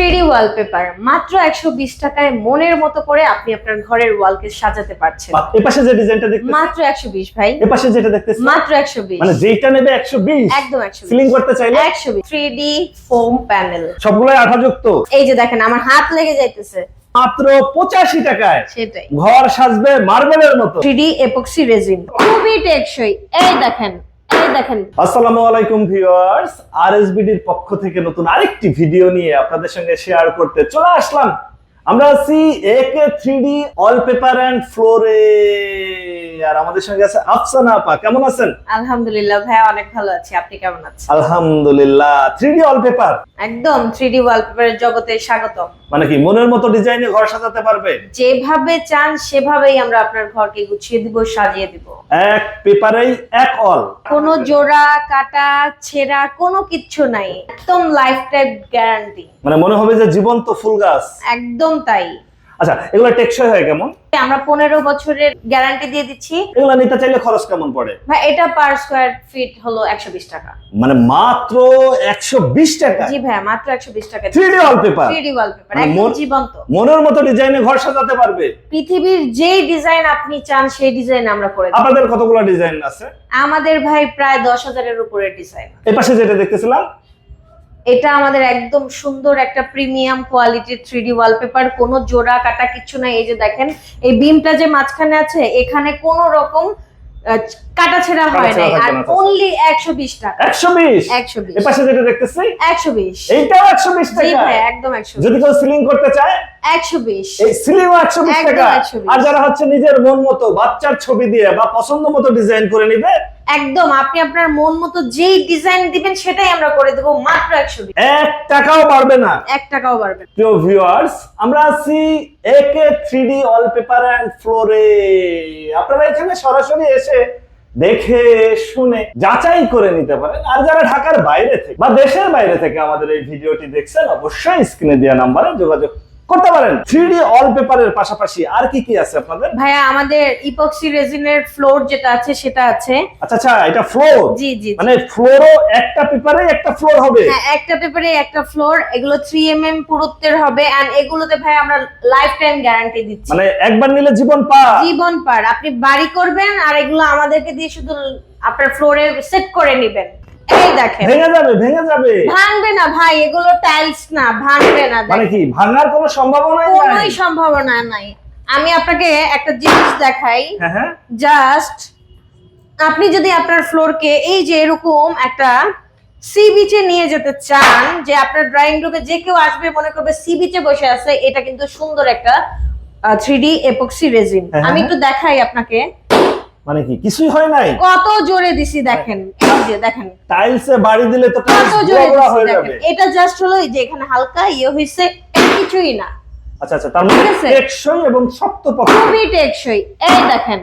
Three wallpaper মাত্র একশো বিশ টাকায় মনের মতো করে আপনি আপনার ঘরের ওয়ালকে সাজাতে পারছেন। বাহ, এ পাশে যে ডিজাইনটা দেখতেছি মাত্র একশো বিশ ভাই। এ পাশে যেটা দেখতেছি মাত্র একশো বিশ। মানে যেটা নেবে একশো বিশ? একদম একশো সিলিং করতে চাইলে? একশো বিশ। থ্রি ডি ফোম প্যানেল সবগুলোই আঠাযুক্ত এই যে দেখেন আমার হাত লেগে যাইতেছে। মাত্র পঁচাশি টাকায়। সেটাই। ঘর সাজবে মার্বেলের মতো। থ্রি ডি এপক্সি রেজিন খুবই টেকসই। এই দেখেন দেখেন। আসসালামু আলাইকুম ভিউয়ার্স, আরএসবিডির পক্ষ থেকে নতুন আরেকটি ভিডিও নিয়ে আপনাদের সঙ্গে শেয়ার করতে চলে আসলাম। আমরা আছি একে three D wallpaper and ফ্লোরে আর আমাদের সঙ্গে আছে আফসানা আপা কেমন আছেন? আলহামদুলিল্লাহ ভাই অনেক ভালো আছি। আপনি কেমন আছেন? আলহামদুলিল্লাহ। থ্রি ডি অল পেপার একদম থ্রি ডি ওয়ালপেপারের জগতে স্বাগতম। মানে কি মনের মতো ডিজাইনে ঘর সাজাতে পারবে? যেভাবে চান সেভাবেই আমরা আপনার ঘরকে গুছিয়ে দিব সাজিয়ে দিব। এক পেপারেই এক অল কোনো জোড়া কাটা ছেঁড়া কোনো কিচ্ছু নাই। একদম লাইফ টাইম গ্যারান্টি মানে মনে হবে যে জীবন্ত ফুল গাছ। একদম তাই। আচ্ছা এগুলো টেকসই হয় কেমন? আমরা পনেরো বছরের গ্যারান্টি দিয়ে দিচ্ছি। এগুলো নিতে চাইলে খরচ কেমন পড়ে? ভাই এটা পার স্কোয়ার ফিট হলো একশো বিশ টাকা। মানে মাত্র একশো বিশ টাকা? জি ভাই মাত্র একশো বিশ টাকা three D wallpaper three D wallpaper একদম জীবন্ত। মনের মতো ডিজাইনে ঘর সাজাতে পারবে? পৃথিবীর যেই ডিজাইন আপনি চান সেই ডিজাইন আমরা করে আপনাদের কতগুলো ডিজাইন আছে? আমাদের ভাই প্রায় দশ হাজারের উপরে ডিজাইন এই পাশে যেটা দেখতেছিলাম এটা আমাদের একদম সুন্দর একটা প্রিমিয়াম কোয়ালিটির থ্রি ডি ওয়ালপেপার কোনো জোড়া কাটা কিছু নাই। এই যে দেখেন এই বিমটা যে মাঝখানে আছে এখানে কোনো রকম কাটা ছেঁড়া হয় নাই। আর অনলি একশো বিশ টাকা। একশো বিশ? একশো বিশ। এই পাশে যেটা দেখতেছি? একশো বিশ। এইটাও একশো বিশ জি টাকা? ভাই একদম একশো যদি কেউ সিলিং করতে চায়? একশো বিশ। এই সিলিং একশো টাকা। আর যারা হচ্ছে নিজের মন মতো বাচ্চার ছবি দিয়ে বা পছন্দ মতো ডিজাইন করে নিবে একদম আপনি আপনার মন মতো যেই ডিজাইন দিবেন সেটাই আমরা করে দেবো মাত্র একশো বিশ এক টাকাও পারবে না। এক টাকাও পারবেন প্রিয় ভিউয়ার্স আমরা আছি একে থ্রি ডি ওয়ালপেপার অ্যান্ড ফ্লোরে আপনারা এখানে সরাসরি এসে দেখে শুনে যাচাই করে নিতে পারেন। আর যারা ঢাকার বাইরে থেকে বা দেশের বাইরে থেকে আমাদের এই ভিডিওটি দেখছেন অবশ্যই স্ক্রিনে দেওয়া নাম্বারে যোগাযোগ করতে পারেন। থ্রি ডি ওয়ালপেপারের পাশাপাশি আর কি কি আছে আপনাদের? ভাইয়া আমাদের ইপক্সি রেজিনের ফ্লোর যেটা আছে সেটা আছে। আচ্ছা আচ্ছা এটা ফ্লোর জি জি। মানে ফ্লোরও একটা পেপারে একটা ফ্লোর হবে? হ্যাঁ একটা পেপারে একটা ফ্লোর এগুলো থ্রি এম এম পুরুত্বের হবে এন্ড এগুলোতে ভাই আমরা লাইফ টাইম গ্যারান্টি দিচ্ছি। মানে একবার নিলে জীবন পা জীবন পার। আপনি বাড়ি করবেন আর এগুলো আমাদেরকে দিয়ে শুধু আপনার ফ্লোরে সেট করে নেবেন। এই দেখেন। ভেঙে যাবে ভেঙে যাবে। ভাঙবে না ভাই এগুলো টাইলস না ভাঙবে না মানে কি ভাঙার কোনো নাই? কোনোই সম্ভাবনা নাই। আমি আপনাকে একটা জিনিস দেখাই। হ্যাঁ হ্যাঁ। জাস্ট আপনি যদি আপনার ফ্লোরকে এই যে এরকম একটা সি বিচে নিয়ে যেতে চান যে আপনার ড্রয়িং রুমে যে কেউ আসবে মনে করবে সি বিচে বসে আছে এটা কিন্তু সুন্দর একটা থ্রি ডি এপক্সি রেজিন হ্যাঁ, আমি হ্যাঁ। একটু দেখাই আপনাকে। মানে কি? কিছুই হয় নাই? কত জোরে দিছি দেখেন এই যে দেখেন। টাইলসে বাড়ি দিলে তো কত জোরে হয়ে দেখেন। যাবে। এটা জাস্ট হলো এই যে এখানে হালকা ইয়ে হইছে কিছুই না। আচ্ছা আচ্ছা তার মানে। টেকসই এবং শক্তপোক্ত খুবই টেকসই। এই দেখেন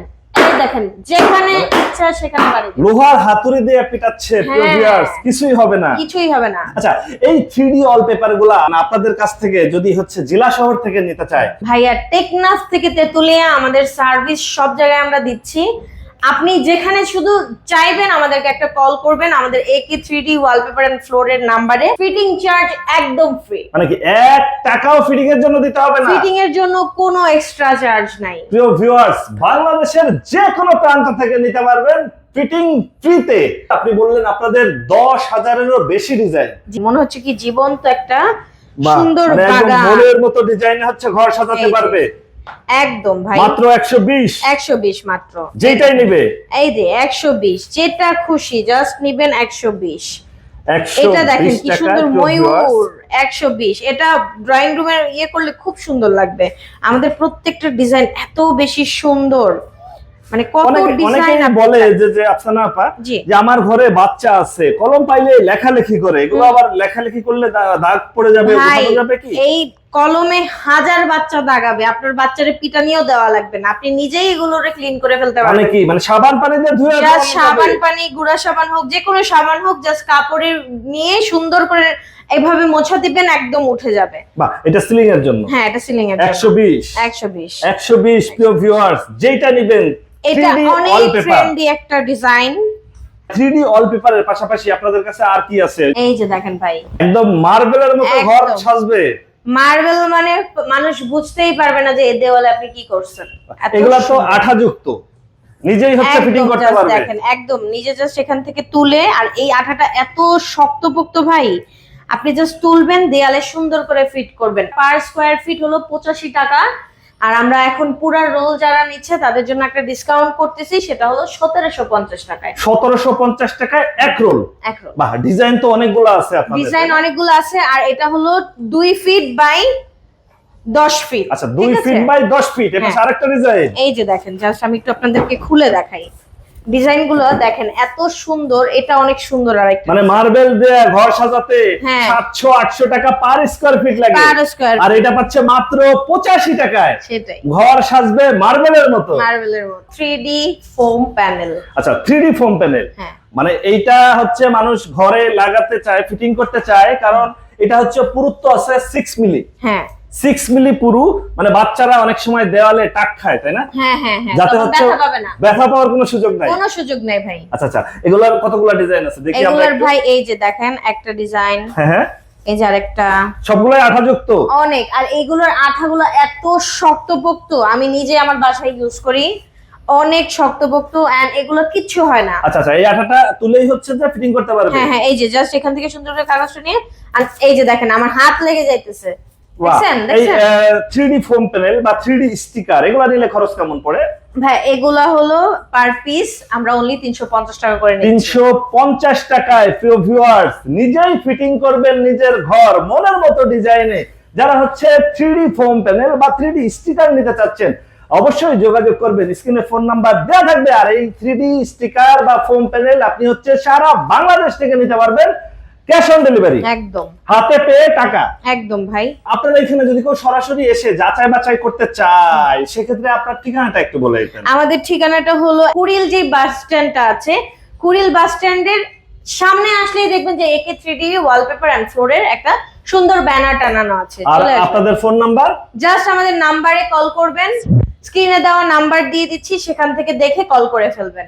দেখেন যেখানে ইচ্ছা সেখানে বাড়ি লোহার হাতুড়ি দিয়ে পিটাচ্ছে প্রিয় হ্যাঁ। কিছুই হবে না। কিছুই হবে না। আচ্ছা এই থ্রি ডি ওয়ালপেপারগুলা আপনাদের কাছ থেকে যদি হচ্ছে জেলা শহর থেকে নিতে চায়? ভাইয়া টেকনাস থেকে তেতুলিয়া আমাদের সার্ভিস সব জায়গায় আমরা দিচ্ছি। আপনি যেখানে শুধু চাইবেন আমাদেরকে একটা কল করবেন আমাদের AK three D wallpaper and ফ্লোরের নাম্বারে ফিটিং চার্জ একদম ফ্রি মানে কি এক টাকাও ফিটিং এর জন্য দিতে হবে না? ফিটিং এর জন্য কোনো এক্সট্রা চার্জ নাই। প্রিয় ভিউয়ার্স বাংলাদেশের যে কোনো প্রান্ত থেকে নিতে পারবেন ফিটিং ফ্রিতে আপনি বললেন আপনাদের দশ হাজারেরও বেশি ডিজাইন মনে হচ্ছে কি জীবন্ত একটা সুন্দর মানে বাগান। মনের মতো ডিজাইন হচ্ছে ঘর সাজাতে পারবে। একদম ভাই। মাত্র একশো বিশ। একশো বিশ মাত্র। যেটাই নিবে। এই যে একশো বিশ যেটা খুশি জাস্ট নিবেন একশো বিশ। একশো এটা দেখেন কি সুন্দর ময়ূর একশো বিশ। এটা ড্রয়িং রুমের ইয়ে করলে খুব সুন্দর লাগবে। আমাদের প্রত্যেকটা ডিজাইন এত বেশি সুন্দর। মানে কত ডিজাইন বলে যে যে আফসানা আপা জি। যে আমার ঘরে বাচ্চা আছে কলম পাইলে লেখালেখি করে। এগুলো আবার লেখালেখি করলে দাগ পড়ে যাবে যাবে কি? এই কলমে হাজার বাচ্চা দাগাবে। আপনার বাচ্চারে পিটানিও দেওয়া লাগবে না। আপনি নিজেই এগুলোরে ক্লিন করে ফেলতে মানে পারবেন। কি? মানে সাবান পানি দিয়ে ধুয়ে জাস্ট সাবান পানি গুঁড়া সাবান হোক যে কোনো সাবান হোক জাস্ট কাপড়ের নিয়ে সুন্দর করে এভাবে মোছা দিবেন একদম উঠে যাবে। বাহ এটা সিলিং এর জন্য? হ্যাঁ এটা সিলিং এর একশো বিশ? একশো বিশ। একশো বিশ প্রিয় ভিউয়ার্স যেটা নিবেন এটা অনেক ট্রেন্ডি একটা ডিজাইন পাশাপাশি আপনাদের কাছে আর কি আছে? এই যে দেখেন ভাই। একদম মার্বেলের মতো ঘর সাজবে। মার্বেল মানে মানুষ বুঝতেই পারবে না যে এই দেওয়ালে আপনি কি করছেন। এগুলা তো আঠা যুক্ত নিজেই হচ্ছে ফিটিং করতে পারবে। দেখেন একদম। নিজে জাস্ট সেখান থেকে তুলে আর এই আঠাটা এত শক্তপোক্ত ভাই আপনি জাস্ট তুলবেন দেয়ালে সুন্দর করে ফিট করবেন। পার স্কোয়ার ফিট হলো পঁচাশি টাকা আর আমরা এখন পুরা রোল যারা নিচ্ছে তাদের জন্য একটা ডিসকাউন্ট করতেছি সেটা হলো সতেরোশো পঞ্চাশ টাকায়। সতেরোশো পঞ্চাশ টাকায় এক রোল? এক রোল। বাহ ডিজাইন তো অনেকগুলো আছে ডিজাইন অনেকগুলো আছে আর এটা হলো দুই ফিট বাই দশ ফিট আচ্ছা দুই ফিট বাই দশ ফিট এটা হ্যাঁ। আরেকটা ডিজাইন এই যে দেখেন জাস্ট আমি একটু আপনাদেরকে খুলে দেখাই। ডিজাইনগুলো দেখেন এত সুন্দর এটা অনেক সুন্দর আর একটা মানে মার্বেল দিয়ে ঘর সাজাতে হ্যাঁ। সাতশো আটশো টাকা পার স্কোয়ার ফিট লাগে। পার স্কোয়ার আর এটা পাচ্ছে মাত্র পঁচাশি টাকায়। সেটাই। ঘর সাজবে মার্বেলের মতো। মার্বেলের মতো। থ্রি ডি ফোম প্যানেল আচ্ছা থ্রি ডি ফোম প্যানেল হ্যাঁ। মানে এইটা হচ্ছে মানুষ ঘরে লাগাতে চায় ফিটিং করতে চায় কারণ এটা হচ্ছে পুরুত্ব আছে সিক্স মিলি হ্যাঁ। সিক্স মিলি পুরু মানে বাচ্চারা অনেক সময় দেওয়ালে টাক খায় তাই না? হ্যাঁ হ্যাঁ হ্যাঁ যাতে হচ্ছে ব্যথা পাওয়ার কোনো সুযোগ নাই। কোনো সুযোগ নেই ভাই। আচ্ছা আচ্ছা এগুলোর কতগুলো ডিজাইন আছে? দেখি আমরা ভাই এই যে দেখেন একটা ডিজাইন হ্যাঁ হ্যাঁ। এই যে আরেকটা। সবগুলোই আঠাযুক্ত? অনেক আর এইগুলোর আঠাগুলো এত শক্তপোক্ত আমি নিজে আমার বাসায় ইউজ করি অনেক শক্তপোক্ত এন্ড এগুলো কিচ্ছু হয় না। আচ্ছা আচ্ছা এই আঠাটা তুলেই হচ্ছে যে ফিটিং করতে পারবে? হ্যাঁ হ্যাঁ এই যে জাস্ট এখান থেকে সুন্দর করে কাগজটা নিয়ে আর এই যে দেখেন আমার হাত লেগে যাইতেছে। দেখছেন এই দেখছেন থ্রি ডি ফোম প্যানেল বা থ্রি স্টিকার এগুলো নিলে খরচ কেমন পড়ে? ভাই এগুলা হলো পার পিস আমরা অনলি তিনশো পঞ্চাশ টাকা করে নিচ্ছি। তিনশো পঞ্চাশ টাকায় প্রিয় ভিউয়ার্স নিজেই ফিটিং করবেন নিজের ঘর মনের মতো ডিজাইনে যারা হচ্ছে থ্রি ডি ফোম প্যানেল বা থ্রি ডি স্টিকার নিতে চাচ্ছেন অবশ্যই যোগাযোগ করবেন। স্ক্রিনে ফোন নাম্বার দেওয়া থাকবে আর এই থ্রি ডি স্টিকার বা ফোম প্যানেল আপনি হচ্ছে সারা বাংলাদেশ থেকে নিতে পারবেন। Cash on delivery. একদম। হাতে পেয়ে টাকা। একদম ভাই। আপনারা এখানে যদি কেউ সরাসরি এসে যাচাই বাছাই করতে চায় সেক্ষেত্রে আপনার ঠিকানাটা একটু বলে দিতেন। আমাদের ঠিকানাটা হলো কুড়িল যে বাস স্ট্যান্ডটা আছে কুড়িল বাস স্ট্যান্ডের সামনে আসলেই দেখবেন যে একে থ্রি ডি ওয়ালপেপার অ্যান্ড ফ্লোরের একটা সুন্দর ব্যানার টানানো আছে। আর আপনাদের ফোন নাম্বার জাস্ট আমাদের নাম্বারে কল করবেন স্ক্রিনে দেওয়া নাম্বার দিয়ে দিচ্ছি সেখান থেকে দেখে কল করে ফেলবেন।